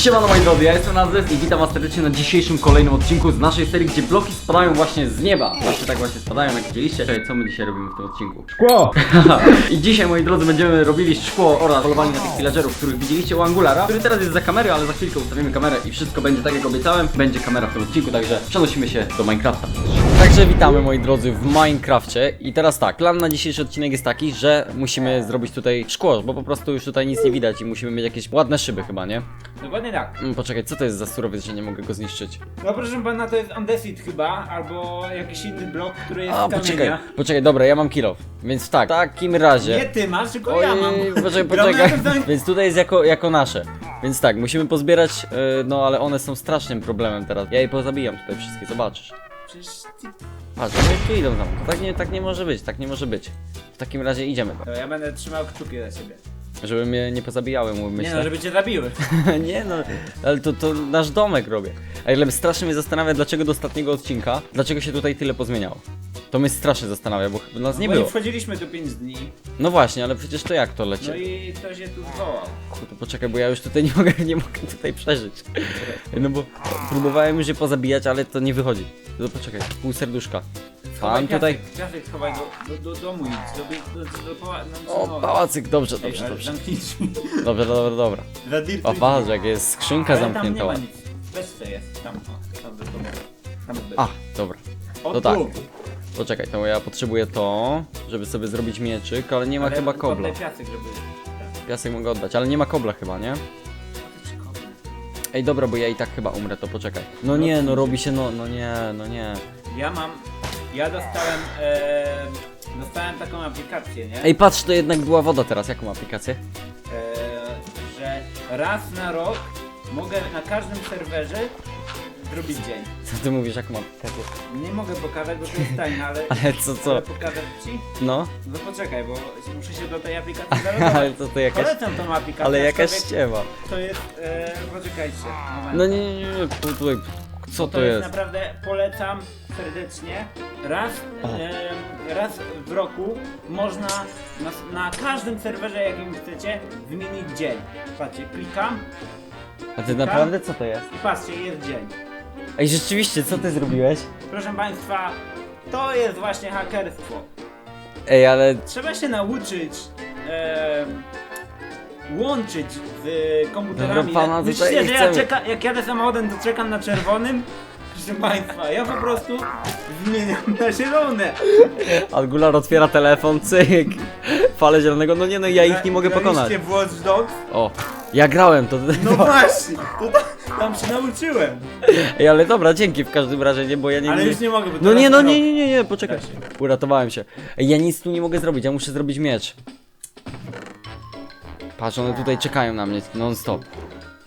Siemano moi drodzy, ja jestem Nazes i witam was serdecznie na dzisiejszym kolejnym odcinku z naszej serii, gdzie bloki spadają właśnie z nieba. Właśnie tak właśnie spadają, jak widzieliście. Czekaj, co my dzisiaj robimy w tym odcinku? Szkło! I dzisiaj, moi drodzy, będziemy robili szkło oraz polowali na tych villagerów, których widzieliście u Angulara, który teraz jest za kamery, ale za chwilkę ustawimy kamerę i wszystko będzie tak, jak obiecałem. Będzie kamera w tym odcinku, także przenosimy się do Minecrafta. Także witamy, moi drodzy, w Minecrafcie. I teraz tak, plan na dzisiejszy odcinek jest taki, że musimy zrobić tutaj szkło, bo po prostu już tutaj nic nie widać i musimy mieć jakieś ładne szyby chyba, nie? Dokładnie tak. Mm, Poczekaj, co to jest za surowiec, że nie mogę go zniszczyć? No proszę pana, to jest Andesit chyba, albo jakiś inny blok, który jest A, z kamienia. poczekaj, poczekaj, dobra, ja mam kill Więc tak, w takim razie... Nie ty masz, tylko ja mam. Ojej, poczekaj, Gramy poczekaj. razem Więc tutaj jest jako, jako nasze. Więc tak, musimy pozbierać, yy, no ale one są strasznym problemem teraz. Ja je pozabijam tutaj wszystkie, zobaczysz. Przecież ty... Patrz, one tu idą za mną. To tak nie, tak nie może być, tak nie może być. W takim razie idziemy. To ja będę trzymał kciuki za ciebie. Żeby mnie nie pozabijały, Nie myślę. no, żeby cię zabiły. nie no, ale to, to nasz domek robię. A ile strasznie mnie zastanawia, dlaczego do ostatniego odcinka, dlaczego się tutaj tyle pozmieniało. To mnie strasznie zastanawia, bo chyba nas nie Bo było. wchodziliśmy tu 5 dni, No właśnie, ale przecież to jak to no leci? i ktoś się tu zwołał. To poczekaj, bo ja już tutaj nie mogę, nie mogę tutaj przeżyć. No bo próbowałem już je pozabijać, ale to nie wychodzi. No poczekaj, pół serduszka. Pan tutaj... Piasek, schowaj do, do, do domu idź, do, do, do, do, no, O, no. pałacyk, dobrze, dobrze, dobrze. Dobrze, dobra, dobra. O, patrz, jak jest skrzynka tam nie zamknięta. ma ładnie. nic. Beczce jest, tam, o, tam do domu. Tam jest A, beczka. dobra. O, to tak. tu. Poczekaj, to ja potrzebuję to, żeby sobie zrobić mieczyk, ale nie ma Ale chyba kobla. oddaj piasek, żeby... tak. Piasek mogę oddać, ale nie ma kobla chyba, nie? Ej, dobra, bo ja i tak chyba umrę, to poczekaj. No nie, no robi się, no, no nie, no nie. Ja mam. Ja dostałem. E, dostałem taką aplikację, nie? Ej, patrz, to jednak była woda teraz, jaką aplikację? E, że raz na rok mogę na każdym serwerze zrobić dzień. Co ty mówisz, jaką aplikację? Nie mogę pokazać, bo to jest tajne, ale. Ale co, co? Ale pokazać ci? No, No poczekaj, bo muszę się do tej aplikacji ale zalogować. to, to jakaś, Polecam tą aplikację. ale jakaś aczkolwiek ściema. To jest. E, poczekajcie. Moment. No nie, nie, nie, nie, tu- tutaj, co to to jest naprawdę polecam serdecznie. Raz, e, raz w roku można na, na każdym serwerze jakim chcecie wymienić dzień. Patrzcie, klikam A ty naprawdę co to jest? i patrzcie, jest dzień. Ej, rzeczywiście, co ty zrobiłeś? Proszę Państwa, to jest właśnie hakerstwo. Ej, ale Trzeba się nauczyć łączyć z komputerami. Dobra, pana, tutaj Myślicie, nie że ja chcemy. czeka, jak jadę samochodem, to czekam na czerwonym? Proszę Państwa, ja po prostu zmieniam na zielone. Angular otwiera telefon, cyk. Fale zielonego, no nie no, ja ich nie mogę pokonać. W Watch Dogs? O, ja grałem, to... No właśnie, to ta- tam się nauczyłem. Ej, ale dobra, dzięki w każdym razie, nie, bo ja nie... Ale już nie mogę, bo No teraz nie, no nie, nie, nie, nie, poczekaj. Da się. Uratowałem się. Ej, ja nic tu nie mogę zrobić, ja muszę zrobić miecz. Patrz, one tutaj czekają na mnie non stop.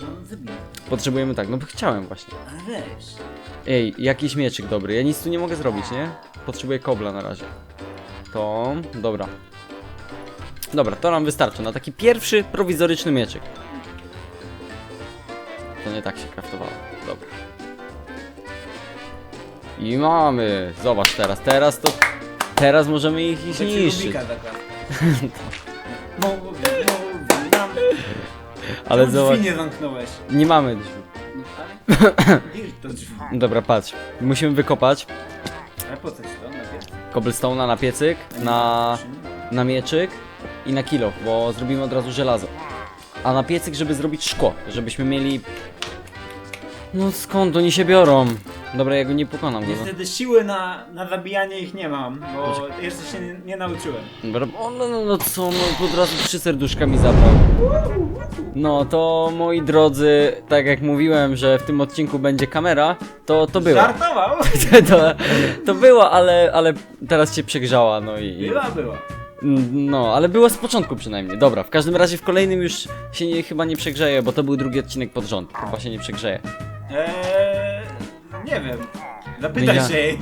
No. Potrzebujemy tak, no chciałem właśnie. Ale weź. Ej, jakiś mieczyk dobry, ja nic tu nie mogę zrobić, nie? Potrzebuję kobla na razie. To, dobra. Dobra, to nam wystarczy na taki pierwszy prowizoryczny mieczyk. To nie tak się kraftowało, dobra. I mamy, zobacz teraz, teraz to... Teraz możemy ich ich niszczyć. Mówi, mówi nam. Ale zobacz, drzwi nie zamknąłeś? nie mamy drzwi. Idź do drzwi. Dobra, patrz. Musimy wykopać Ale po co ci to? Najpierw? cobblestone'a na piecyk, na, na mieczyk i na kilo, bo zrobimy od razu żelazo. A na piecyk, żeby zrobić szkło, żebyśmy mieli... No skąd oni się biorą? Dobra, ja go nie pokonam. Go. Niestety siły na, na zabijanie ich nie mam, bo jeszcze się nie, nie nauczyłem. Dobra, o, no, no, no co, no od razu trzy serduszka mi zabrał. No to moi drodzy, tak jak mówiłem, że w tym odcinku będzie kamera, to to była. Żartował? To, to była, ale, ale teraz się przegrzała, no i... Była, była. No, ale było z początku przynajmniej. Dobra, w każdym razie w kolejnym już się nie, chyba nie przegrzeje, bo to był drugi odcinek pod rząd. Chyba się nie przegrzeje. Eee, nie wiem. Zapytaj Ja- się jej.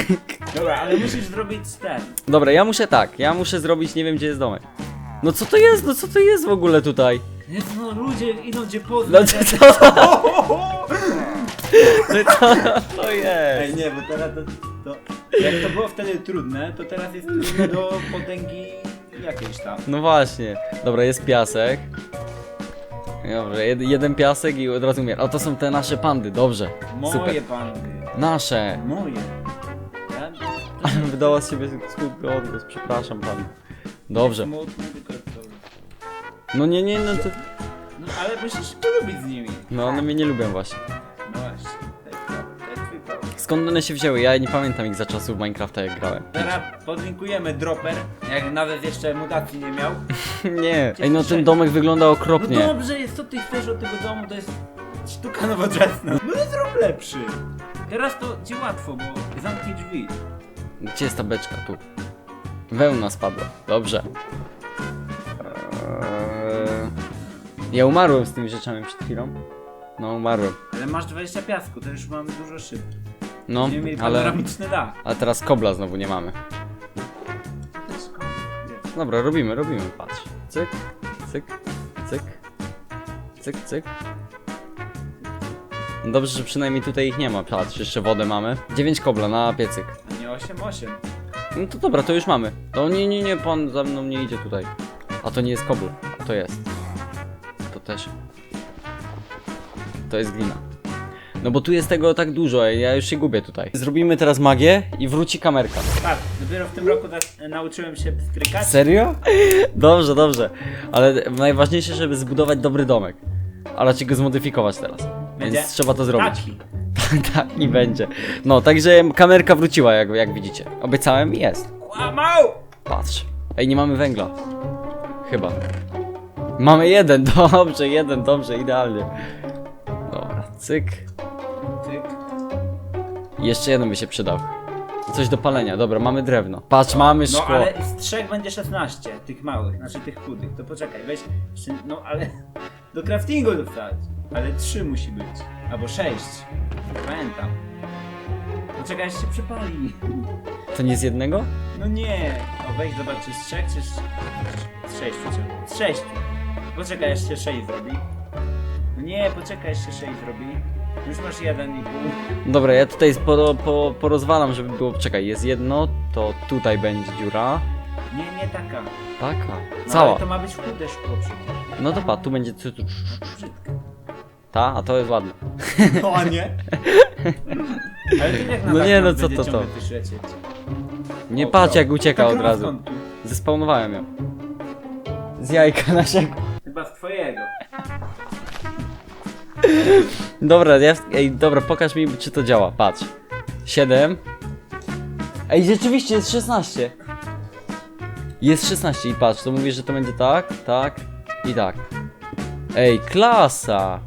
Dobra, ale musisz zrobić ten. Dobra, ja muszę tak, ja muszę zrobić, nie wiem gdzie jest domek. No co to jest, no co to jest w ogóle tutaj? Jezu, no ludzie idą cię No poznać. co, co to Ej, jest? nie, bo teraz to, to... Jak to było wtedy trudne, to teraz jest trudne do potęgi jakiejś tam. No właśnie. Dobra, jest piasek. Dobrze, jed, jeden piasek i od razu umiera. O, to są te nasze pandy, dobrze. Moje Super. pandy. Nasze. Moje. Ja... Ale wydała z siebie smutny odgłos, przepraszam pan. Dobrze. Smutny, tylko to... No nie, nie, no to... No ale musisz polubić z nimi. No one mnie nie lubią właśnie. Skąd one się wzięły? Ja nie pamiętam ich za czasów Minecrafta jak grałem. Teraz podlinkujemy dropper, jak nawet jeszcze mutacji nie miał. Nie. Ej, no ten domek wygląda No okropnie. dobrze jest, co ty chcesz od tego domu, to jest sztuka nowoczesna. No i zrób lepszy. Teraz to ci łatwo, bo zamknij drzwi. Gdzie jest ta beczka? Tu. Wełna spadła. Dobrze. Eee... Ja umarłem z tymi rzeczami przed chwilą. No, umarłem. Ale masz 20 piasku, to już mamy dużo szyb. No, Będziemy mieli ale... panoramiczny dach. Ale teraz kobla znowu nie mamy. Dobra, robimy, robimy, patrz. Cyk, cyk, cyk, cyk, cyk. No Dobrze, że przynajmniej tutaj ich nie ma, patrz, jeszcze wodę mamy. 9 kobla na piecyk. A nie 8-8. No to dobra, to już mamy. To nie, nie, nie, pan za mną nie idzie tutaj. A to nie jest kobla, a to jest. To też. To jest glina. No bo tu jest tego tak dużo, ja już się gubię tutaj. Zrobimy teraz magię i wróci kamerka. Tak, dopiero w tym roku tak, nauczyłem się strykać. Serio? Dobrze, dobrze. Ale najważniejsze, żeby zbudować dobry domek. Ale ci go zmodyfikować teraz. Będzie? Więc trzeba to zrobić. Taki. tak, i będzie. No, także kamerka wróciła, jak, jak widzicie. Obiecałem i jest. Kłamał! Patrz. Ej, nie mamy węgla. Chyba. Mamy jeden, dobrze, jeden, dobrze, idealnie. Dobra, cyk. Jeszcze jeden by się przydał. Coś do palenia, dobra, mamy drewno. Patrz, mamy No szkło. ale z trzech będzie 16, tych małych, znaczy tych chudych. To poczekaj, weź, jeszcze- no ale do craftingu dostać. Ale trzy musi być, albo sześć. Pamiętam. Poczekaj, aż się przypali. To nie z jednego? No nie. O, weź zobacz, czy z trzech, czy z, z sześciu, czy z sześciu. Poczekaj, aż się sześć zrobi. No nie, poczekaj, aż się sześć zrobi. Już masz jeden i pół. Dobra, ja tutaj po, po, porozwalam, żeby było. Czekaj, jest jedno, to tutaj będzie dziura. Nie, nie taka. Taka. No, Cała. Ale to ma być chude szkło przecież. No to pa, tu będzie. Tu, tu, No to brzydkie. ta, a to jest ładne. No a nie? Ale to jak na No tak nie, no będzie co to to? ciągle? Nie O, patrz jak ucieka od razu. tu? Zespawnowałem ją. Z jajka naszego. Dobra, ja, ej, dobra, pokaż mi, czy to działa. Patrz. 7. Ej, rzeczywiście jest 16. Jest 16 i patrz, to mówisz, że to będzie tak, tak i tak. Ej, klasa!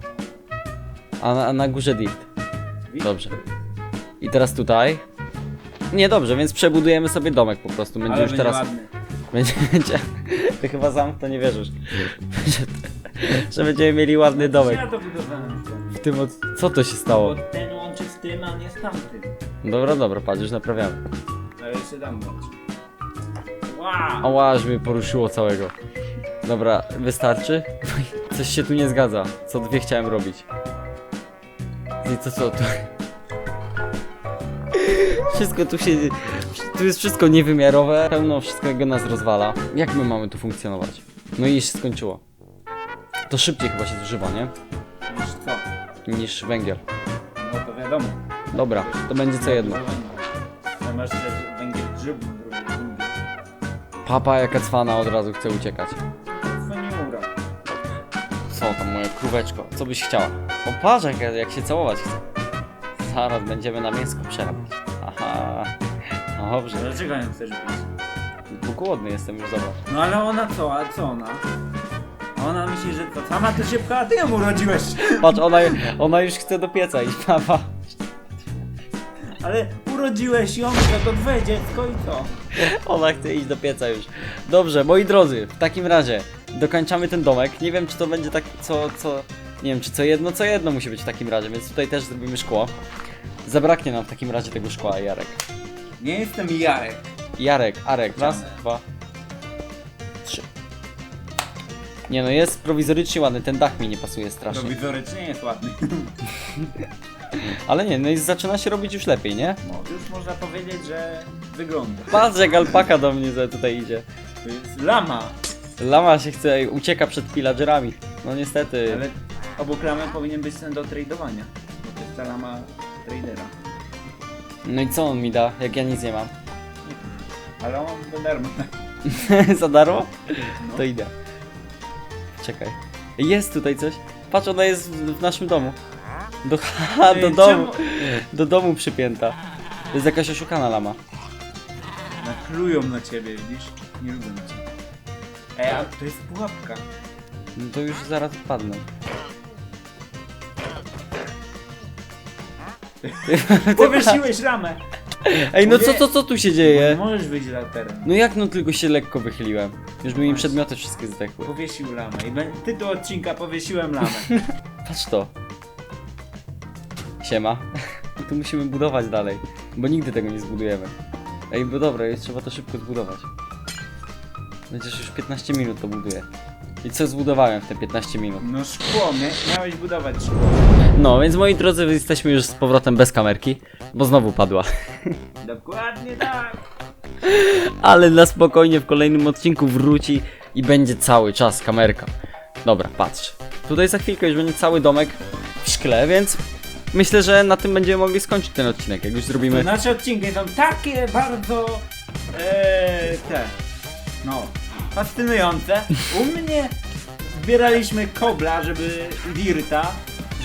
A na, a na górze dirt. Dobrze. I teraz tutaj. Nie, dobrze, więc przebudujemy sobie domek po prostu. Będzie Ale już będzie teraz. ładny. Będzie, będzie. Ty chyba sam w to nie wierzysz. Że, że będziemy mieli ładny domek. Ja to budowałem. W tym od... Co to się Bo stało? ten łączy z tym, a nie z tamtym. Dobra, dobra, patrz, już naprawiamy. Ale jeszcze tam łączy. Wow! Ała, aż mnie poruszyło całego. Dobra, wystarczy? Coś się tu nie zgadza. Co dwie chciałem robić. I co, co tu? Wszystko tu się... Tu jest wszystko niewymiarowe. Pełno wszystkiego nas rozwala. Jak my mamy tu funkcjonować? No i się skończyło. To szybciej chyba się zużywa, nie? Niż co? Niż węgiel. No to wiadomo. Dobra, to będzie co jedno. To masz też węgiel grzybny drugi. Papa jaka cwana od razu chce uciekać. Dzwoniura. Co tam moje króweczko? Co byś chciała? O patrz jak, jak się całować chce. Zaraz będziemy na mięsko przerabiać. Aha. Dobrze. Dlaczego ją chcesz bić? Bo głodny jestem już zobacz. No ale ona co? A co ona? Ona myśli, że to sama to się pcha, a ty ją urodziłeś. Patrz, ona, ona już chce do pieca iść, papa. Ale urodziłeś ją, że to twoje dziecko i co? Ona chce iść do pieca już. Dobrze, moi drodzy, w takim razie dokończamy ten domek. Nie wiem, czy to będzie tak, co, co... Nie wiem, czy co jedno, co jedno musi być w takim razie, więc tutaj też zrobimy szkło. Zabraknie nam w takim razie tego szkła, Jarek. Nie jestem Jarek. Jarek, Arek, raz, dwa, Nie no, jest prowizorycznie ładny, ten dach mi nie pasuje strasznie. Prowizorycznie jest ładny. Ale nie, no i zaczyna się robić już lepiej, nie? No, już można powiedzieć, że wygląda. Patrz jak alpaka do mnie za- tutaj idzie. To jest lama. Lama się chce, ucieka przed pillagerami. No niestety. Ale obok lamy powinien być ten do tradowania. Bo to jest ta lama tradera. No i co on mi da, jak ja nic nie mam? Ale on za darmo. Za darmo? No. To idę. Czekaj. Jest tutaj coś. Patrz, ona jest w, naszym domu. Do, ha, do Ej, domu. czemu- Do domu przypięta. To jest jakaś oszukana lama. Naklują na ciebie, widzisz? Nie lubią cię. Ej, a to jest pułapka. No to już zaraz padnę. Powiesiłeś ramę! Ej, no co, co, co tu się Nie dzieje? możesz wyjść laterem. No jak no tylko się lekko wychyliłem. Już by mi przedmioty wszystkie zdechły. Powiesił lamę. I tytuł odcinka Powiesiłem lamę. Patrz to. Siema. Tu musimy budować dalej, bo nigdy tego nie zbudujemy. Ej, bo dobra, jest trzeba to szybko zbudować. Przecież już 15 minut to buduję. I co zbudowałem w te 15 minut? No szkło, mia- miałeś budować szkło. No, więc moi drodzy, jesteśmy już z powrotem bez kamerki, bo znowu padła. Dokładnie tak. Ale na spokojnie w kolejnym odcinku wróci i będzie cały czas kamerka. Dobra, patrz. Tutaj za chwilkę już będzie cały domek w szkle, więc myślę, że na tym będziemy mogli skończyć ten odcinek, jak już zrobimy... Nasze odcinki są takie bardzo... Eee, te... No, fascynujące. U mnie zbieraliśmy kobla, żeby... dirta,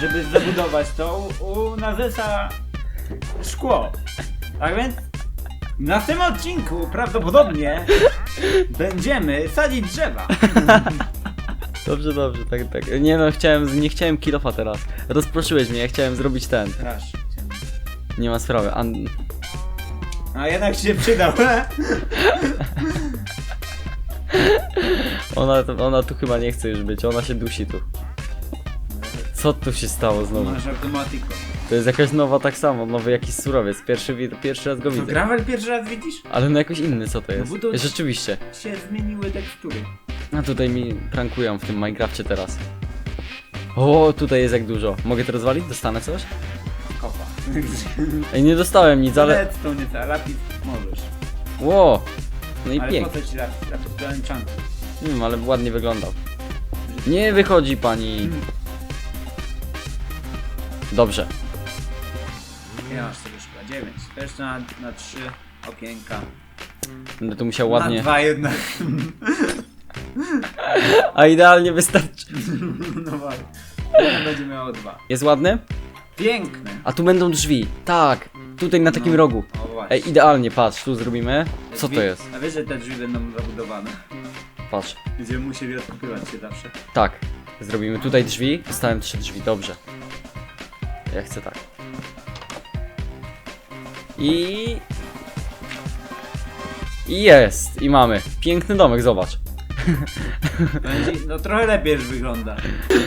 żeby zabudować to. U, Nazesa szkło. Tak więc na tym odcinku prawdopodobnie będziemy sadzić drzewa. Dobrze, dobrze, tak, tak. Nie no, chciałem, nie chciałem kilofa teraz. Rozproszyłeś mnie, ja chciałem zrobić ten. Proszę. Nie ma sprawy. An... A jednak się przydał. Ona, ona tu chyba nie chce już być, ona się dusi tu. Co tu się stało znowu? Masz automatiko. To jest jakaś nowa tak samo, nowy jakiś surowiec. Pierwszy, wi- pierwszy raz go To widzę. gravel pierwszy raz widzisz? Ale no jakoś inny, co to jest? bo to- Rzeczywiście. Się zmieniły tekstury. A tutaj mi prankują w tym Minecrafcie teraz. O, tutaj jest jak dużo. Mogę to rozwalić? Dostanę coś? Kopa. Ej, nie dostałem nic, ale... Ale to nie ta, lapis możesz. Ło! No i Ale po pięknie. co ci lapis? Lapis do enchantu. Nie wiem, ale ładnie wyglądał. Nie wychodzi pani. Dobrze. Nie masz tego szkła. 9. To jeszcze na, na 3 okienka. Będę tu musiał Na ładnie. 2 jednak. A idealnie wystarczy. no właśnie. Będzie miało 2. Jest ładny? Piękny. A tu będą drzwi. Tak. Tutaj na takim No. rogu. O właśnie. Ej, idealnie, patrz, tu zrobimy. Co to Drzwi- jest? A wiesz, że te drzwi będą zabudowane. Patrz. Będziemy musieli odkupywać się zawsze. Tak. Zrobimy tutaj drzwi. Dostałem trzy drzwi, dobrze. Ja chcę tak. I... I jest. I mamy. Piękny domek, zobacz. Będzie, no trochę lepiej już wygląda.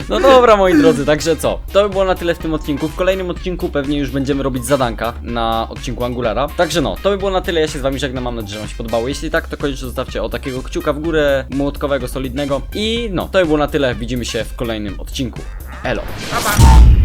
No dobra moi drodzy, także co? To by było na tyle w tym odcinku. W kolejnym odcinku pewnie już będziemy robić zadanka na odcinku Angulara. Także no, to by było na tyle. Ja się z wami żegnam. Mam nadzieję, że wam się podobało. Jeśli tak, to koniecznie zostawcie o takiego kciuka w górę, młotkowego, solidnego. I no, to by było na tyle. Widzimy się w kolejnym odcinku. Elo. Pa, pa.